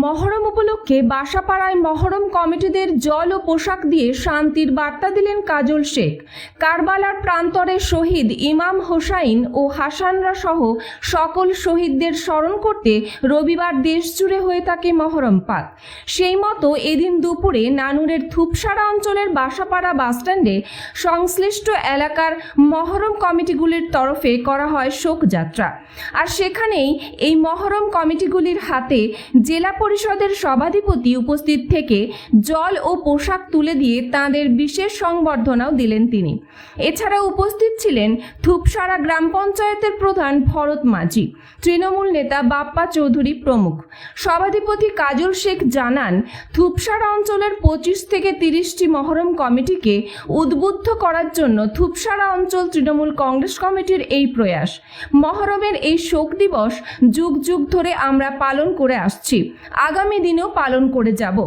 মহরম উপলক্ষে বাসাপাড়ায় মহরম কমিটিদের জল ও পোশাক দিয়ে শান্তির বার্তা দিলেন কাজল শেখ। কারবালার প্রান্তরে শহীদ ইমাম হোসাইন ও হাসানরা সহ সকল শহীদদের স্মরণ করতে রবিবার দেশজুড়ে হয়ে থাকে মহরম পাক সেই মতো এদিন দুপুরে নানুরের থুপসারা অঞ্চলের বাসাপাড়া বাসস্ট্যান্ডে সংশ্লিষ্ট এলাকার মহরম কমিটিগুলির তরফে করা হয় শোকযাত্রা আর সেখানেই এই মহরম কমিটিগুলির হাতে জেলা পরিষদের সভাধিপতি উপস্থিত থেকে জল ও পোশাক তুলে দিয়ে তাঁদের বিশেষ সংবর্ধনাও দিলেন তিনি। এছাড়া উপস্থিত ছিলেন থুপসারা গ্রাম পঞ্চায়েতের প্রধান ভরত মাঝি, তৃণমূল নেতা বাপ্পা চৌধুরী প্রমুখ। সভাধিপতি কাজল শেখ জানান, থুপসারা অঞ্চলের পঁচিশ থেকে তিরিশটি মহরম কমিটিকে উদ্বুদ্ধ করার জন্য থুপসারা অঞ্চল তৃণমূল কংগ্রেস কমিটির এই প্রয়াস। মহরমের এই শোক দিবস যুগ যুগ ধরে আমরা পালন করে আসছি। আগামী দিনেও পালন করে যাব।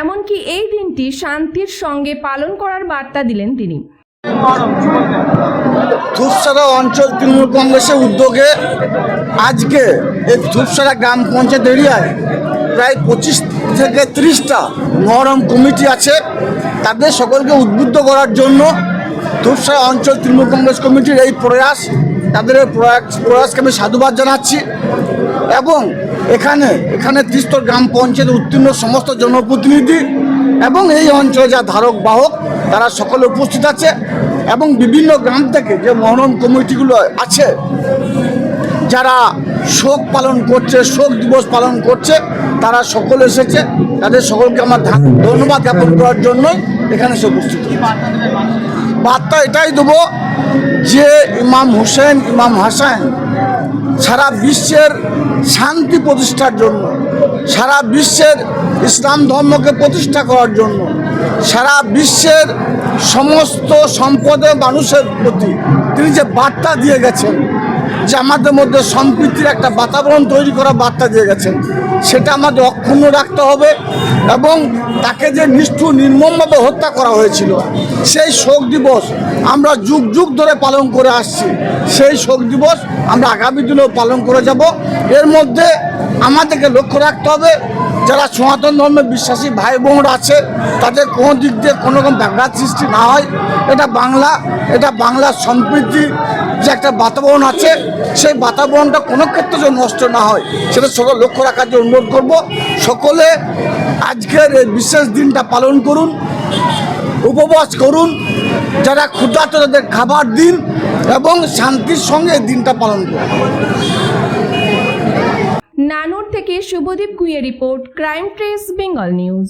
এমনকি এই দিনটি শান্তির সঙ্গে পালন করার বার্তা দিলেন তিনি। ধূপসারা অঞ্চল তৃণমূল কংগ্রেসের উদ্যোগে আজকে এই ধূপসারা গ্রাম পঞ্চায়েত এরিয়ায় প্রায় পঁচিশ থেকে ত্রিশটা মহরম কমিটি আছে। তাদের সকলকে উদ্বুদ্ধ করার জন্য ধূপসারা অঞ্চল তৃণমূল কংগ্রেস কমিটির এই প্রয়াস, তাদের প্রয়াস প্রয়াসকে আমি সাধুবাদ জানাচ্ছি। এবং এখানে এখানে ত্রিস্তর গ্রাম পঞ্চায়েত উত্তীর্ণ সমস্ত জনপ্রতিনিধি এবং এই অঞ্চলে যা ধারক, বাহক, তারা সকলে উপস্থিত আছে এবং বিভিন্ন গ্রাম থেকে যে মহরম কমিটিগুলো আছে, যারা শোক পালন করছে, শোক দিবস পালন করছে, তারা সকলে এসেছে। তাদের সকলকে আমার ধন্যবাদ জ্ঞাপন করার জন্যই এখানে সে উপস্থিত বার্তা এটাই দেবো যে ইমাম হুসেন, ইমাম হাসান সারা বিশ্বের শান্তি প্রতিষ্ঠার জন্য, সারা বিশ্বের ইসলাম ধর্মকে প্রতিষ্ঠা করার জন্য, সারা বিশ্বের সমস্ত সম্পদের মানুষের প্রতি তিনি যে বার্তা দিয়ে গেছেন, যে আমাদের মধ্যে সম্প্রীতির একটা বাতাবরণ তৈরি করার বার্তা দিয়ে গেছেন সেটা আমাদের অক্ষুণ্ণ রাখতে হবে এবং তাকে যে নিষ্ঠুর, নির্মমভাবে হত্যা করা হয়েছিল, সেই শোক দিবস আমরা যুগ যুগ ধরে পালন করে আসছি। সেই শোক দিবস আমরা আগামী দিনেও পালন করে যাব। এর মধ্যে আমাদেরকে লক্ষ্য রাখতে হবে, যারা সনাতন ধর্মে বিশ্বাসী ভাই বোনরা আছে, তাদের কোনো দিক দিয়ে কোনো রকম ব্যাঘাত সৃষ্টি না হয়। এটা বাংলা, এটা বাংলার সম্প্রীতি যে একটা বাতাবরণ আছে সেই বাতাবরণটা কোনো ক্ষেত্রে যেন নষ্ট না হয়। সেটা সকল লক্ষ্য রাখার জন্য অনুরোধ করব। সকলে আজকের এই বিশেষ দিনটা পালন করুন উপবাস করুন যারা ক্ষুদ্রার্ত তাদের খাবার দিন এবং শান্তির সঙ্গে এই দিনটা পালন করুন। নানুর থেকে Subhadip গুইয়ের report crime trace Bengal news.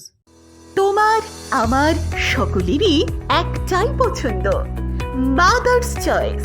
তোমার আমার সকলেরই একটাই পছন্দ। Mother's choice